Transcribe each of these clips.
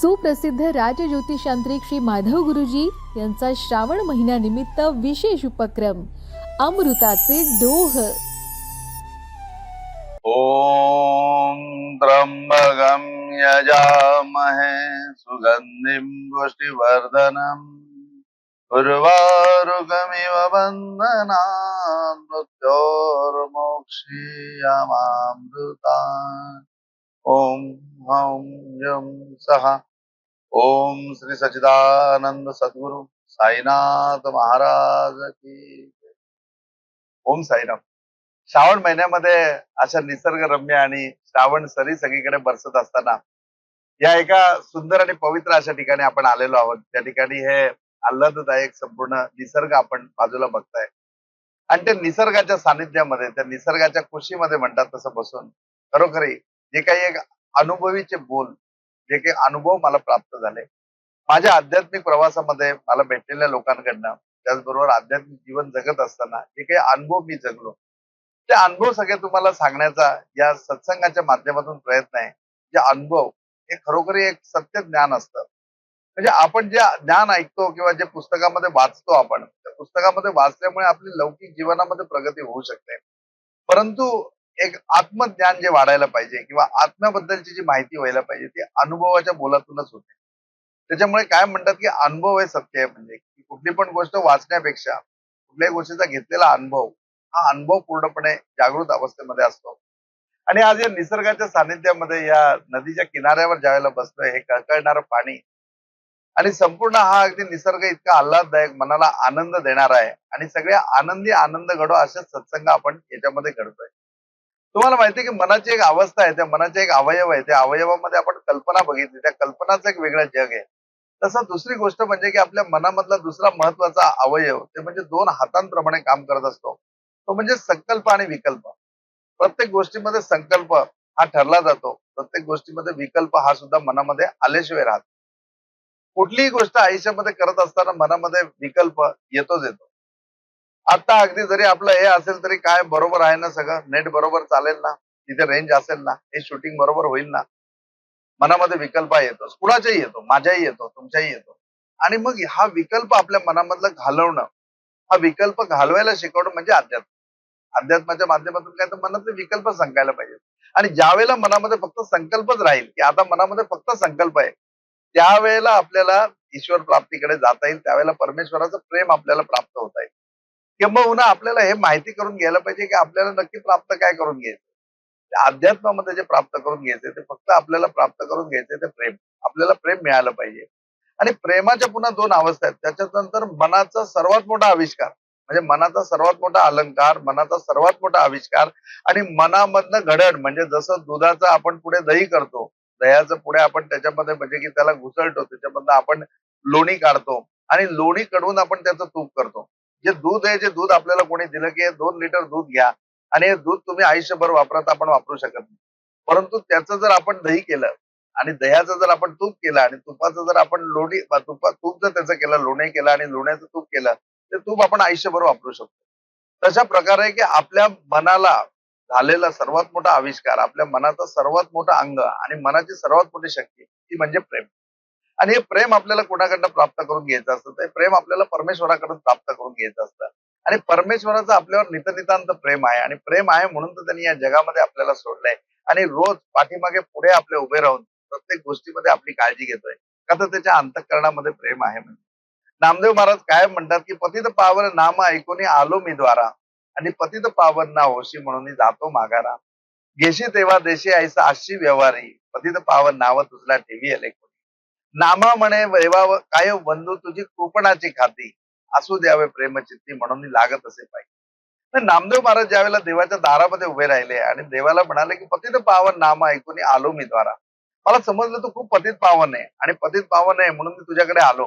सुप्रसिद्ध राजज्योतिषांत्रिक श्री माधव गुरुजी यांचा श्रावण महिन्यानिमित्त विशेष उपक्रम अमृताचे डोह. ॐ त्र्यम्बकं यजामहे सुगन्धिं पुष्टिवर्धनम् उर्वारुकमिव बन्धनान् मृत्योर्मोक्षीयमामृता ओम हं यं सः। ॐ श्री सच्चिदानंद सद्गुरु साईनाथ महाराज की ओम साईराम। श्रावण महिन्यामध्ये अशा निसर्गरम्य आणि श्रावण सरी सगळीकडे बरसत असताना या एका सुंदर आणि पवित्र अशा ठिकाणी आपण आलेलो आहोत. त्या ठिकाणी हे आल्हाददायक संपूर्ण निसर्ग आपण बाजूला बघताय. आणि त्या निसर्गाच्या सानिध्यामध्ये त्या निसर्गाच्या कुशीमध्ये म्हणतात तसं बसून खरोखरी जे काही एक अनुभवीचे बोल जे काही अनुभव मला प्राप्त झाले. माझ्या आध्यात्मिक प्रवासामध्ये मला भेटलेल्या लोकांकडनं त्याचबरोबर आध्यात्मिक जीवन जगत असताना जे काही अनुभव मी जगलो ते अनुभव सगळे तुम्हाला सांगण्याचा या सत्संगाच्या माध्यमातून प्रयत्न आहे. जे अनुभव हे खरोखर एक सत्य ज्ञान असतं. म्हणजे आपण जे ज्ञान ऐकतो किंवा जे पुस्तकामध्ये वाचतो आपण त्या पुस्तकामध्ये वाचल्यामुळे आपली लौकिक जीवनामध्ये प्रगती होऊ शकते. परंतु एक आत्मज्ञान जे वाढायला पाहिजे किंवा आत्म्याबद्दलची जी माहिती व्हायला पाहिजे ती अनुभवाच्या बोलातूनच होते. त्याच्यामुळे काय म्हणतात की अनुभव हे सत्य आहे म्हणजे कुठली पण गोष्ट वाचण्यापेक्षा कुठल्याही गोष्टीचा घेतलेला अनुभव हा अनुभव पूर्णपणे जागृत अवस्थेमध्ये असतो. आणि आज या निसर्गाच्या सानिध्यामध्ये या नदीच्या किनाऱ्यावर ज्यावेळेला बसतोय हे कळकळणारं पाणी आणि संपूर्ण हा अगदी निसर्ग इतका आल्हाददायक मनाला आनंद देणार आहे आणि सगळ्या आनंदी आनंद घडो असे सत्संग आपण याच्यामध्ये घडतोय. तुम्हाला माहितीये की मनाची एक अवस्था आहे त्या मनाचे एक अवयव आहे त्या अवयवामध्ये आपण कल्पना बघितली त्या कल्पनाचं एक वेगळं जग आहे. तसं दुसरी गोष्ट म्हणजे की आपल्या मनामधला दुसरा महत्त्वाचा अवयव ते म्हणजे दोन हातांप्रमाणे काम करत असतो. तो म्हणजे संकल्प आणि विकल्प. प्रत्येक गोष्टीमध्ये संकल्प हा ठरला जातो. प्रत्येक गोष्टीमध्ये विकल्प हा सुद्धा मनामध्ये आल्याशिवाय राहतो कुठलीही गोष्ट आयुष्यामध्ये करत असताना मनामध्ये विकल्प येतोच येतो. आता अगदी जरी आपलं हे असेल तरी काय बरोबर आहे ना सगळं? नेट बरोबर चालेल ना? तिथे रेंज असेल ना? हे शूटिंग बरोबर होईल ना? मनामध्ये विकल्प येतो. कुणाच्याही येतो. माझ्याही येतो. तुमच्याही येतो. आणि मग हा विकल्प आपल्या मनामधला घालवणं हा विकल्प घालवायला शिकवणं म्हणजे अध्यात्म. अध्यात्माच्या माध्यमातून काय तर मनातले विकल्प सांगायला पाहिजे. आणि ज्या वेळेला मनामध्ये फक्त संकल्पच राहील की आता मनामध्ये फक्त संकल्प आहे त्यावेळेला आपल्याला ईश्वर प्राप्तीकडे जाता येईल त्यावेळेला परमेश्वराचं प्रेम आपल्याला प्राप्त होता येईल. किंबहुना आपल्याला हे माहिती करून घ्यायला पाहिजे की आपल्याला नक्की प्राप्त काय करून घ्यायचं. अध्यात्मामध्ये जे प्राप्त करून घ्यायचे ते फक्त आपल्याला प्राप्त करून घ्यायचे ते प्रेम. आपल्याला प्रेम मिळालं पाहिजे. आणि प्रेमाच्या पुन्हा दोन अवस्था आहेत. त्याच्यानंतर मनाचा सर्वात मोठा आविष्कार. म्हणजे मनाचा सर्वात मोठा अलंकार मनाचा सर्वात मोठा आविष्कार आणि मनामधनं घडण. म्हणजे जसं दुधाचं आपण पुढे दही करतो दह्याचं पुढे आपण त्याच्यामध्ये म्हणजे की त्याला घुसळतो त्याच्यामधनं आपण लोणी काढतो आणि लोणी कडवून आपण त्याचं तूप करतो. जे दूध आहे जे दूध आपल्याला कोणी दिलं की दोन लिटर दूध घ्या. आणि हे दूध तुम्ही आयुष्यभर वापरत आपण वापरू शकत नाही. परंतु त्याचं जर आपण दही केलं आणि दह्याचं जर आपण तूप केलं आणि तुपाचं जर आपण लोणी तुपा तूप जर त्याचं केलं लोणी केलं आणि लोण्याचं तूप केलं ते तूप आपण आयुष्यभर वापरू शकतो. तशा प्रकारे की आपल्या मनाला झालेला सर्वात मोठा आविष्कार आपल्या मनाचा सर्वात मोठा अंग आणि मनाची सर्वात मोठी शक्ती ती म्हणजे प्रेम. आणि हे प्रेम आपल्याला कोणाकडनं प्राप्त करून घ्यायचं असतं? ते प्रेम आपल्याला परमेश्वराकडून प्राप्त करून घ्यायचं असतं. आणि परमेश्वराचं आपल्यावर नितनितांत प्रेम आहे. आणि प्रेम आहे म्हणून तर त्यांनी या जगामध्ये आपल्याला सोडलंय. आणि रोज पाठीमागे पुढे आपले उभे राहून प्रत्येक गोष्टीमध्ये आपली काळजी घेतोय. का तर त्याच्या अंतकरणामध्ये प्रेम आहे म्हणजे नामदेव महाराज काय म्हणतात की पतित पावन नाम ऐकून आलो मी द्वारा. आणि पतित पावन ना होशी म्हणून जातो माघारा. घेशी तेव्हा देशी ऐसा अशी व्यवहारी. पतित पावन नाव तुझला ठेवी आले कोणी नामा म्हणे वैवाव काय हो बंधू तुझी कृपणाची खाती. असू द्यावे प्रेमचित्ती म्हणून लागत असे पाहिजे. नामदेव महाराज ज्यावेळेला देवाच्या दारामध्ये उभे राहिले आणि देवाला म्हणाले की पतित पावन नामा ऐकून आलो मी द्वारा. मला समजलं तू खूप पतित पावन आहे आणि पतित पावन आहे म्हणून मी तुझ्याकडे आलो.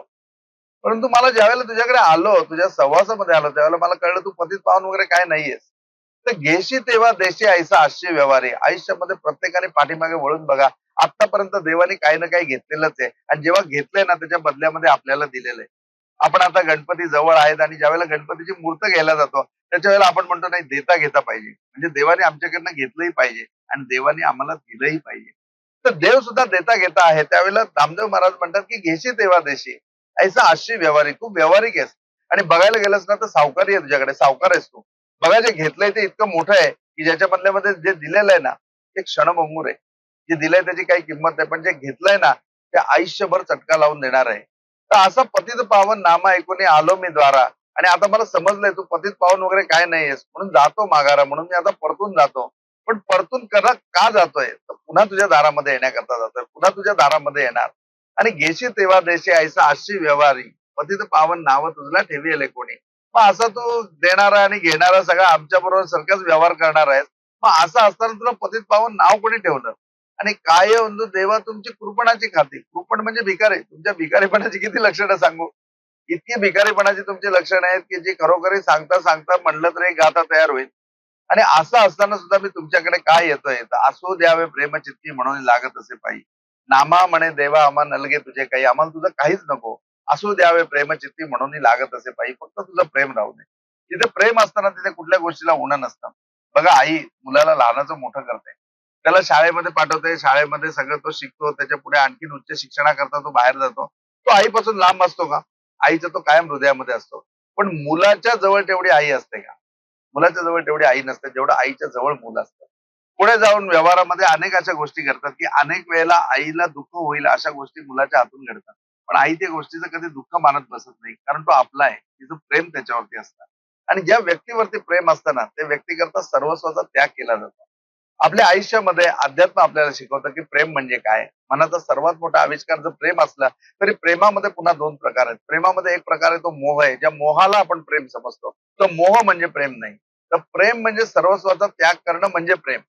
परंतु मला ज्यावेळेला तुझ्याकडे आलो तुझ्या सहवासामध्ये आलो त्यावेळेला मला कळलं तू पतित पावन वगैरे काय नाहीयेस. तर घेशी तेव्हा देशी ऐसा व्यवहार व्यवहारी आयुष्यामध्ये प्रत्येकाने पाठीमागे वळून बघा आतापर्यंत देवाने काही ना काही घेतलेलंच आहे. आणि जेव्हा घेतलंय ना त्याच्या बदल्यामध्ये आपल्याला दिलेलं आहे. आपण आता गणपती जवळ आहेत आणि ज्यावेळेला गणपतीची मूर्त घ्यायला जातो त्याच्या वेळेला आपण म्हणतो नाही देता घेता पाहिजे. म्हणजे देवाने आमच्याकडनं घेतलंही पाहिजे आणि देवाने आम्हाला दिलंही पाहिजे. तर देव सुद्धा देता घेता आहे. त्यावेळेला नामदेव महाराज म्हणतात की घेशी तेव्हा देशी. ऐसा आशी व्यवहारिक तू व्यवहारिक आहेस. आणि बघायला गेलंस ना तर सावकारी आहे तुझ्याकडे सावकार आहेस तू. बघा जे घेतलंय ते इतकं मोठं आहे की ज्याच्या बदल्यामध्ये जे दिलेलं आहे ना ते क्षणभंगूर आहे. जे दिलंय त्याची काही किंमत नाही. पण जे घेतलंय ना ते आयुष्यभर चटका लावून देणार आहे. तर असं पतित पावन नामा ऐकून आलो मी द्वारा. आणि आता मला समजलंय तू पतित पावन वगैरे काय नाहीयेस. म्हणून जातो माघारा. म्हणून मी आता परतून जातो. पण परतून करा का जातोय? तर पुन्हा तुझ्या दारामध्ये येण्याकरता जातोय. पुन्हा तुझ्या दारामध्ये येणार. आणि घेशी तेव्हा देशी ऐसा आशी व्यवहारी. पतित पावन नाव तुझला ठेवी कोणी. मग असं तू देणारा आणि घेणारा सगळा आमच्या बरोबर सारखाच व्यवहार करणार आहेस. मग असं असताना तुला पतित पावन नाव कोणी ठेवलं? आणि काय बंधू देवा तुमची कृपणाची खाती. कृपण म्हणजे भिकारी. तुमच्या भिकारीपणाची किती लक्षणं सांगू? इतकी भिकारीपणाची तुमची लक्षणं आहेत की जी खरोखरी सांगता सांगता म्हणलं तर एक गाथा तयार होईल. आणि असं असताना सुद्धा मी तुमच्याकडे काय येतोय तर असो द्यावे प्रेमचित्ती म्हणून लागत असे पाहिजे नामा म्हणे देवा आम्हा नलगे तुझे काही. आम्हाला तुझं काहीच नको. असू द्यावे प्रेमचित्ती म्हणून लागत असे पाहिजे फक्त तुझं प्रेम राहू दे. तिथे प्रेम असताना तिथे कुठल्या गोष्टीला उणं नसतं. बघा आई मुलाला लहानाचं मोठं करते. त्याला शाळेमध्ये पाठवते. शाळेमध्ये सगळं तो शिकतो. त्याच्या पुढे आणखीन उच्च शिक्षणाकरता तो बाहेर जातो. तो आईपासून लांब असतो का? आईचा तो कायम हृदयामध्ये असतो. पण मुलाच्या जवळ तेवढी आई असते का? मुलाच्या जवळ तेवढी आई नसते. जेवढं आईच्या जवळ मुलं असतं. पुढे जाऊन व्यवहारामध्ये अनेक अशा गोष्टी घडतात की अनेक वेळेला आईला दुःख होईल अशा गोष्टी मुलाच्या हातून घडतात. पण आई त्या गोष्टीचं कधी दुःख मानत बसत नाही. कारण तो आपला आहे. तिचं प्रेम त्याच्यावरती असतं. आणि ज्या व्यक्तीवरती प्रेम असतं ना त्या व्यक्तीकरता सर्वस्वाचा त्याग केला जातो. आपल्या आयुष्यामध्ये अध्यात्म आपल्याला शिकवतं की प्रेम म्हणजे काय? मनाचा सर्वात मोठा आविष्कार जर प्रेम असला तरी प्रेमामध्ये पुन्हा दोन प्रकार आहेत. प्रेमामध्ये एक प्रकार आहे तो मोह आहे ज्या मोहाला आपण प्रेम समजतो. तो मोह म्हणजे प्रेम नाही. तर प्रेम म्हणजे सर्वस्वाचा त्याग करणं म्हणजे प्रेम.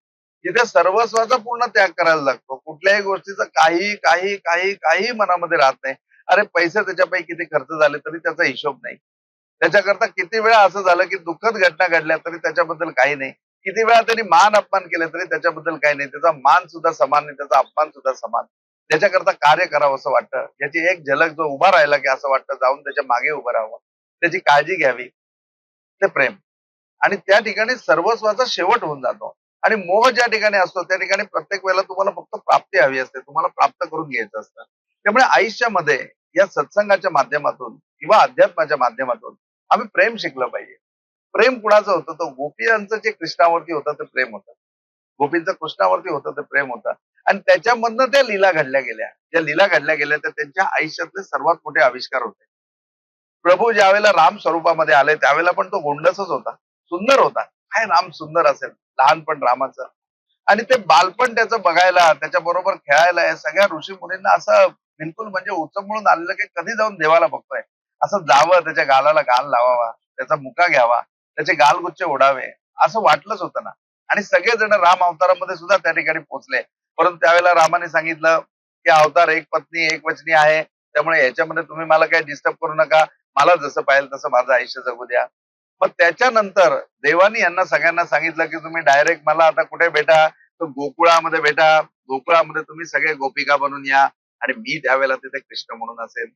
जिथे सर्वस्वाचा पूर्ण त्याग करायला लागतो कुठल्याही गोष्टीचा काही काही काही काही मनामध्ये राहत नाही. अरे पैसे त्याच्यापैकी किती खर्च झाले तरी त्याचा हिशोब नाही. त्याच्याकरता किती वेळा असं झालं की दुःखद घटना घडल्या तरी त्याच्याबद्दल काही नाही. किती वेळा त्यांनी मान अपमान केले तरी त्याच्याबद्दल काही नाही. त्याचा मान सुद्धा समान नाही त्याचा अपमान सुद्धा समान. त्याच्याकरता कार्य करावं असं वाटतं. याची एक झलक जो उभा राहिला की असं वाटतं जाऊन त्याच्यामागे उभं राहावं. त्याची काळजी घ्यावी. ते प्रेम. आणि त्या ठिकाणी सर्वस्वाचा शेवट होऊन जातो. आणि मोह ज्या ठिकाणी असतो त्या ठिकाणी प्रत्येक वेळेला तुम्हाला फक्त प्राप्ती हवी असते. तुम्हाला प्राप्त करून घ्यायचं असतं. त्यामुळे आयुष्यामध्ये या सत्संगाच्या माध्यमातून किंवा अध्यात्माच्या माध्यमातून आम्ही प्रेम शिकलं पाहिजे. प्रेम कुणाचं होतं? तर गोपीयांचं जे कृष्णावरती होतं ते प्रेम होतं. गोपींचं कृष्णावरती होतं ते प्रेम होतं. आणि त्याच्यामधनं त्या लीला घडल्या गेल्या. ज्या लीला घडल्या गेल्या त्या त्यांच्या आयुष्यातले सर्वात मोठे आविष्कार होते. प्रभू ज्यावेळेला राम स्वरूपामध्ये आले त्यावेळेला पण तो गोंडसच होता. सुंदर होता. काय राम सुंदर असेल? लहानपण रामाचं. आणि ते बालपण त्याचं बघायला त्याच्या बरोबर खेळायला या सगळ्या ऋषी मुलींना असं बिलकुल म्हणजे उचंबळून आलेलं की कधी जाऊन देवाला बघतोय. असं जावं त्याच्या गालाला गाल लावावा त्याचा मुका घ्यावा. त्याचे गालगुच्छ ओढावे असं वाटलंच होतं ना. आणि सगळेजण राम अवतारामध्ये सुद्धा त्या ठिकाणी पोहोचले. परंतु त्यावेळेला रामाने सांगितलं की अवतार एक पत्नी एक वचनी आहे. त्यामुळे याच्यामध्ये तुम्ही मला काही डिस्टर्ब करू नका. मला जसं पाहिजे तसं माझं आयुष्य जगू द्या. मग त्याच्यानंतर देवानी यांना सगळ्यांना सांगितलं की तुम्ही डायरेक्ट मला आता कुठे भेटा? तर गोकुळामध्ये भेटा. गोकुळामध्ये तुम्ही सगळे गोपिका बनून या. आणि मी त्यावेळेला तिथे कृष्ण म्हणून असेल.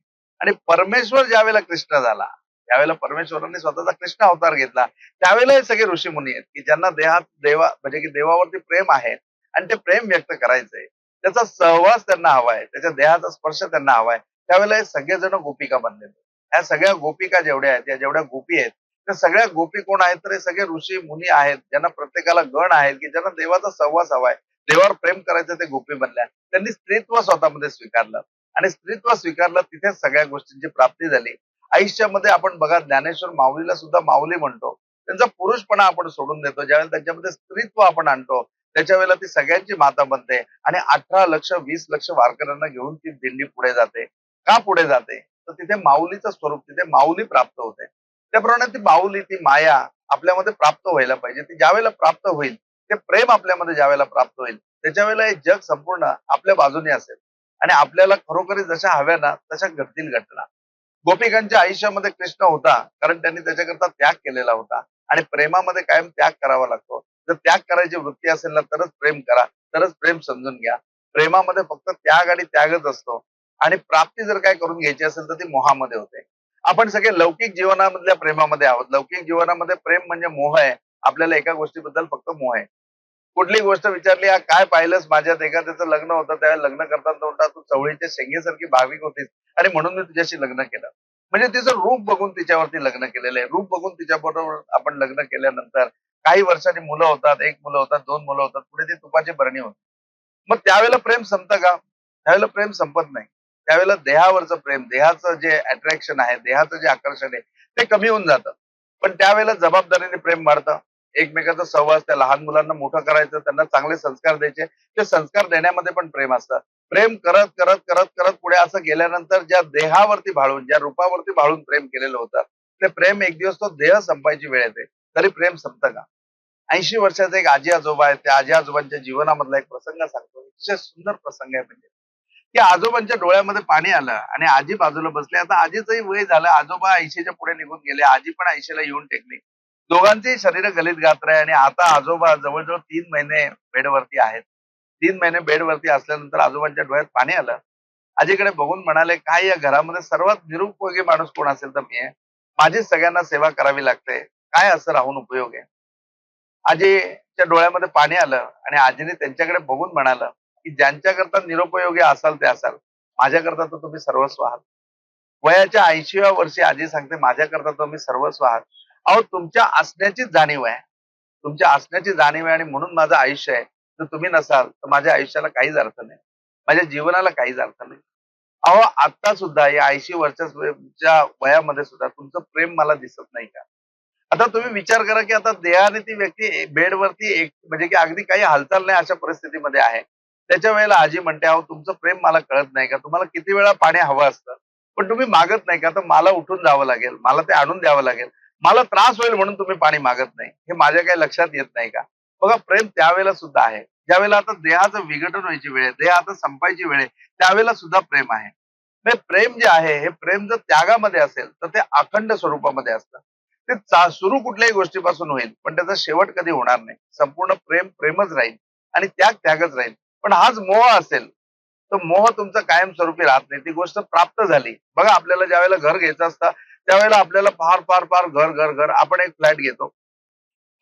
आणि परमेश्वर ज्यावेळेला कृष्ण झाला त्यावेळेला परमेश्वरांनी स्वतःचा कृष्ण अवतार घेतला. त्यावेळेला हे सगळे ऋषी मुनी आहेत की ज्यांना देहात देवा म्हणजे की देवावरती प्रेम आहे आणि ते प्रेम व्यक्त करायचंय त्याचा सहवास त्यांना हवाय त्याच्या देहाचा स्पर्श त्यांना हवाय त्यावेळेला हे सगळेजण गोपिका बनलेले ह्या सगळ्या गोपिका जेवढ्या आहेत या जेवढ्या गोपी आहेत त्या सगळ्या गोपी कोण आहेत? तर हे सगळे ऋषी मुनी आहेत ज्यांना प्रत्येकाला गण आहेत की ज्यांना देवाचा सहवास हवाय देवावर प्रेम करायचं ते गोपी बनल्या. त्यांनी स्त्रीत्व स्वतःमध्ये स्वीकारलं. आणि स्त्रीत्व स्वीकारलं तिथेच सगळ्या गोष्टींची प्राप्ती झाली. आयुष्यामध्ये आपण बघा ज्ञानेश्वर माऊलीला सुद्धा माऊली म्हणतो. त्यांचा पुरुषपणा आपण सोडून देतो. ज्यावेळेला त्यांच्यामध्ये स्त्रीत्व आपण आणतो त्याच्या वेळेला ती सगळ्यांची माता बनते आणि अठरा लक्ष वीस लक्ष वारकऱ्यांना घेऊन ती दिंडी पुढे जाते. का पुढे जाते? तर तिथे माऊलीचं स्वरूप तिथे माऊली प्राप्त होते. त्याप्रमाणे ती माऊली ती माया आपल्यामध्ये प्राप्त व्हायला पाहिजे. ती ज्यावेळेला प्राप्त होईल ते प्रेम आपल्यामध्ये ज्यावेळेला प्राप्त होईल त्याच्या वेळेला हे जग संपूर्ण आपल्या बाजूने असेल. आणि आपल्याला खरोखरी जशा हव्या ना तशा घडतील घटना. गोपिकांच्या आयुष्यामध्ये कृष्ण होता कारण त्यांनी त्याच्याकरता त्याग केलेला होता. आणि प्रेमामध्ये कायम त्याग करावा लागतो. जर त्याग करायची वृत्ती असेल ना तरच प्रेम करा तरच प्रेम समजून घ्या. प्रेमामध्ये फक्त त्याग आणि त्यागच असतो. आणि प्राप्ती जर काय करून घ्यायची असेल तर ती मोहामध्ये होते. आपण सगळे लौकिक जीवनामधल्या प्रेमामध्ये आहोत. लौकिक जीवनामध्ये प्रेम म्हणजे मोह आहे. आपल्याला एका गोष्टीबद्दल फक्त मोह आहे. कुठली गोष्ट विचारली "हा काय पाहिलंस? माझ्यात एखाद्याचं लग्न होतं त्यावेळेला लग्न करताना तो म्हणतात तू चवळीच्या शेंगेसारखी भाविक होतीस. आणि म्हणून मी तुझ्याशी लग्न केलं. म्हणजे तिचं रूप बघून तिच्यावरती लग्न केलेलं आहे. रूप बघून तिच्याबरोबर आपण लग्न केल्यानंतर काही वर्षांनी मुलं होतात एक मुलं होतात दोन मुलं होतात. पुढे ती तुपाची भरणी होते. मग त्यावेळेला प्रेम संपतं का? त्यावेळेला प्रेम संपत नाही. त्यावेळेला देहावरचं प्रेम देहाचं जे अट्रॅक्शन आहे देहाचं जे आकर्षण आहे ते कमी होऊन जातं. पण त्यावेळेला जबाबदारीने प्रेम वाढतं. एकमेकाचा सहवास त्या लहान मुलांना मोठं करायचं त्यांना चांगले संस्कार द्यायचे. ते संस्कार देण्यामध्ये पण प्रेम असतं. प्रेम करत करत करत करत पुढे असं गेल्यानंतर ज्या देहावरती भाळून ज्या रूपावरती भाळून प्रेम केलेलं होतं ते प्रेम एक दिवस तो देह संपायची वेळ येते तरी प्रेम संपतं का? ऐंशी वर्षाचा एक आजी आजोबा आहे त्या आजी आजोबांच्या जीवनामधला एक प्रसंग सांगतो अतिशय सुंदर प्रसंग आहे म्हणजे. की आजोबांच्या डोळ्यामध्ये पाणी आलं आणि आजी बाजूला बसली आता आजीचंही वय झालं आजोबा ऐंशीच्या पुढे निघून गेले आजी पण ऐंशीला येऊन टेकली. दोघांचेही शरीर गलित गात्र आहे आणि आता आजोबा जवळजवळ तीन महिने बेडवरती आहेत. तीन महिने बेडवरती असल्यानंतर आजोबांच्या डोळ्यात पाणी आलं. आजीकडे बघून म्हणाले काय या घरामध्ये सर्वात निरुपयोगी माणूस कोण असेल तर मी आहे. माझीच सगळ्यांना सेवा करावी लागते. काय असं राहून उपयोग आहे? आजीच्या डोळ्यामध्ये पाणी आलं आणि आजीने त्यांच्याकडे बघून म्हणालं की ज्यांच्याकरता निरुपयोगी असाल ते असाल. माझ्याकरता तर तुम्ही सर्वस्व आहात. वयाच्या ऐंशीव्या वर्षी आजी सांगते माझ्याकरता तुम्ही सर्वस्व आहात. अहो तुमच्या असण्याचीच जाणीव आहे. तुमच्या असण्याची जाणीव आहे आणि म्हणून माझं आयुष्य आहे. जर तुम्ही नसाल तर माझ्या आयुष्याला काहीच अर्थ नाही. माझ्या जीवनाला काहीच अर्थ नाही. अहो आता सुद्धा या ऐंशी वर्षाच्या वयामध्ये सुद्धा तुमचं प्रेम मला दिसत नाही का? आता तुम्ही विचार करा की आता देहाने ती व्यक्ती बेडवरती एक म्हणजे की अगदी काही हालचाल नाही अशा परिस्थितीमध्ये आहे. त्याच्या वेळेला आजी म्हणते अहो तुमचं प्रेम मला कळत नाही का? तुम्हाला किती वेळा पाणी हवं असतं? पण तुम्ही मागत नाही का? तर मला उठून जावं लागेल मला ते आणून द्यावं लागेल. मला त्रास होईल म्हणून तुम्ही पाणी मागत नाही. हे माझ्या काही लक्षात येत नाही का? बघा प्रेम त्यावेळेला सुद्धा आहे. ज्यावेळेला आता देहाचं विघटन व्हायची वेळ आहे देह आता संपायची वेळ आहे त्यावेळेला सुद्धा प्रेम आहे. हे प्रेम जे आहे हे प्रेम जर त्यागामध्ये असेल तर ते अखंड स्वरूपामध्ये असतं. ते सुरू कुठल्याही गोष्टीपासून होईल पण त्याचा शेवट कधी होणार नाही. संपूर्ण प्रेम प्रेमच राहील आणि त्याग त्यागच राहील. पण हाच मोह असेल तर मोह तुमचा कायमस्वरूपी राहत नाही. ती गोष्ट प्राप्त झाली. बघा आपल्याला ज्यावेळेला घर घ्यायचं असतं त्यावेळेला आपल्याला फार फार फार घर घर घर आपण एक फ्लॅट घेतो.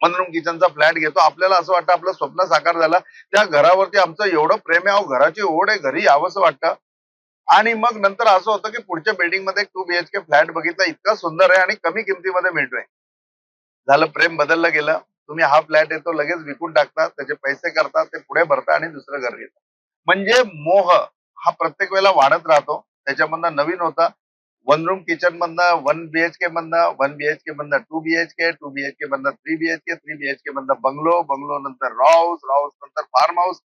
रूम किचनचा फ्लॅट घेतो. आपल्याला असं वाटतं आपलं स्वप्न साकार झालं. त्या घरावरती आमचं एवढं प्रेम आहे. घराची ओढ आहे. घरी यावंसं वाटतं. आणि मग नंतर असं होतं की पुढच्या बिल्डिंगमध्ये टू बीएचके फ्लॅट बघितला. इतका सुंदर आहे आणि कमी किमतीमध्ये मिळतोय. झालं प्रेम बदललं गेलं. तुम्ही हा फ्लॅट येतो लगेच विकून टाकता त्याचे पैसे करता ते पुढे भरता आणि दुसरं घर घेता म्हणजे मोह हा प्रत्येक वेळेला वाढत राहतो. त्याच्यामधनं नवीन होता. वन रूम किचन मधनं वन बीएचके बनना वन बीएचके मधनं टू बीएचके टू बीएचके मधनं थ्री बीएचके थ्री बीएचके मधनं बंगलो बंगलो नंतर हाऊस हाऊस नंतर फार्म हाऊस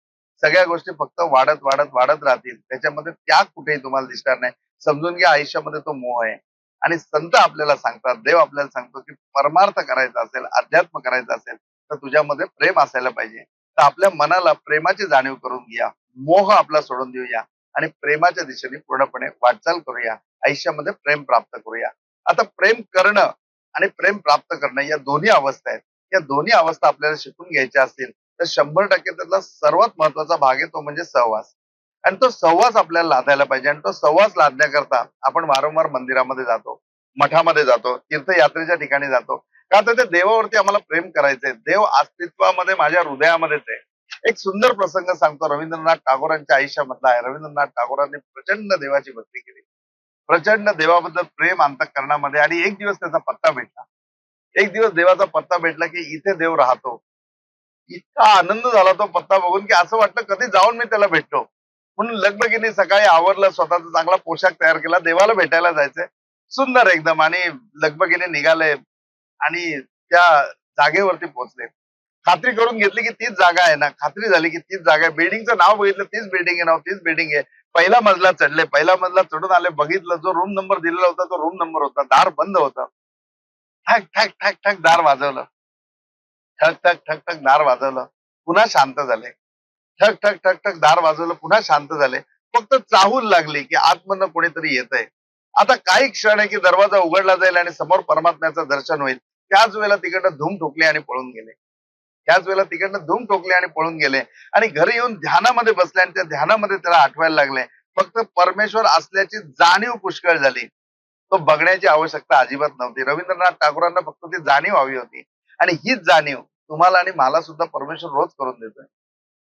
सगळ्या गोष्टी फक्त वाढत वाढत वाढत राहतील. त्याच्यामध्ये त्याग कुठेही तुम्हाला दिसणार नाही. समजून घ्या आयुष्यामध्ये तो मोह आहे. आणि संत आपल्याला सांगतात देव आपल्याला सांगतो की परमार्थ करायचा असेल अध्यात्म करायचा असेल तर तुझ्यामध्ये प्रेम असायला पाहिजे. तर आपल्या मनाला प्रेमाची जाणीव करून घ्या. मोह आपला सोडून देऊया. आणि प्रेमाच्या दिशेने पूर्णपणे वाटचाल करूया. आयुष्यामध्ये प्रेम प्राप्त करूया. आता प्रेम करणं आणि प्रेम प्राप्त करणं या दोन्ही अवस्था आहेत. या दोन्ही अवस्था आपल्याला शिकून घ्यायच्या असतील तर शंभर टक्के त्यातला सर्वात महत्त्वाचा भाग आहे तो म्हणजे सहवास. आणि तो सहवास आपल्याला लादायला पाहिजे आणि तो सहवास लादण्याकरता आपण वारंवार मंदिरामध्ये जातो मठामध्ये जातो तीर्थयात्रेच्या ठिकाणी जातो. का तर त्या देवावरती आम्हाला प्रेम करायचंय. देव अस्तित्वामध्ये माझ्या हृदयामध्येच आहे. एक सुंदर प्रसंग सांगतो. रवींद्रनाथ टागोरांच्या आयुष्यामधला आहे. रवींद्रनाथ टागोरांनी प्रचंड देवाची भक्ती केली. प्रचंड देवाबद्दल प्रेम अंतकरणामध्ये आणि एक दिवस त्याचा पत्ता भेटला. एक दिवस देवाचा पत्ता भेटला की इथे देव राहतो. इतका आनंद झाला तो पत्ता बघून की असं वाटलं कधी जाऊन मी त्याला भेटतो म्हणून लगबगीने सकाळी आवरलं स्वतःचा चांगला पोशाख तयार केला देवाला भेटायला जायचंय सुंदर एकदम आणि लगबगीने निघाले आणि त्या जागेवरती पोहोचले. खात्री करून घेतली की तीच जागा आहे ना. खात्री झाली की तीच जागा आहे. बिल्डिंगचं नाव बघितलं तीच बिल्डिंग आहे नाव तीच बिल्डिंग आहे. पहिला मजला चढले पहिला मजला चढून आले बघितलं जो रूम नंबर दिलेला होता तो रूम नंबर होता. दार बंद होता. ठक ठक ठक ठक दार वाजवलं. ठक ठक ठक ठक दार वाजवलं. पुन्हा शांत झाले. ठक ठक ठक ठक दार वाजवलं पुन्हा शांत झाले. फक्त चाहूल लागली की आतमधनं कोणीतरी येत आहे आता काही क्षण आहे की दरवाजा उघडला जाईल आणि समोर परमात्म्याचं दर्शन होईल. त्याच वेळेला तिकडनं धूम ठोकले आणि पळून गेले. त्याच वेळेला तिकडनं धूम ठोकले आणि पळून गेले. आणि घरी येऊन ध्यानामध्ये बसले आणि त्या ध्यानामध्ये त्याला आठवायला लागले. फक्त परमेश्वर असल्याची जाणीव पुष्कळ झाली. तो बघण्याची आवश्यकता अजिबात नव्हती. रवींद्रनाथ टागोरांना फक्त ती जाणीव हवी होती. आणि हीच जाणीव तुम्हाला आणि मला सुद्धा परमेश्वर रोज करून देतोय.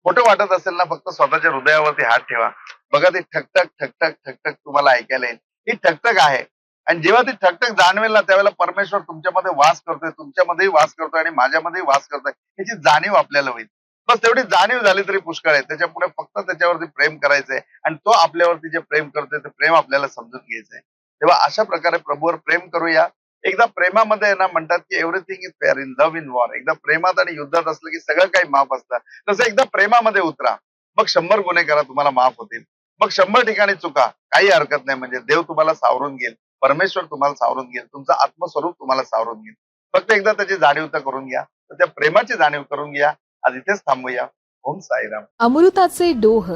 मोठं वाटत असेल ना फक्त स्वतःच्या हृदयावरती हात ठेवा. बघा ती ठकठक ठकठक ठकठक तुम्हाला ऐकायला येईल. ही ठकठक आहे. आणि जेव्हा ती ठकठक जाणवेल ना त्यावेळेला परमेश्वर तुमच्यामध्ये वास करतोय तुमच्यामध्येही वास करतोय आणि माझ्यामध्येही वास करतोय. याची जाणीव आपल्याला होईल. बस तेवढी जाणीव झाली तरी पुष्कळ आहे. त्याच्या पुढे फक्त त्याच्यावरती प्रेम करायचंय आणि तो आपल्यावरती जे प्रेम करतोय ते प्रेम आपल्याला समजून घ्यायचंय. तेव्हा अशा प्रकारे प्रभूवर प्रेम करूया. एकदा प्रेमामध्ये ना म्हणतात की everything is fair in love in war एकदा प्रेमात आणि युद्धात असलं की सगळं काही माफ असतं. तसं एकदा प्रेमामध्ये उतरा. मग शंभर गुन्हे करा तुम्हाला माफ होतील. मग शंभर ठिकाणी चुका. काही हरकत नाही. म्हणजे देव तुम्हाला सावरून घेईल. परमेश्वर तुम्हाला सावरून घेईल तुमचं आत्मस्वरूप तुम्हाला सावरून घेईल. फक्त एकदा त्याची जाणीव तर करून घ्या तर त्या प्रेमाची जाणीव करून घ्या आज इथेच थांबूया. ओम साईराम. अमृताचे डोह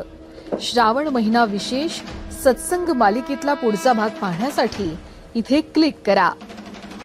श्रावण महिना विशेष सत्संग मालिकेतला पुढचा भाग पाहण्यासाठी इथे क्लिक करा.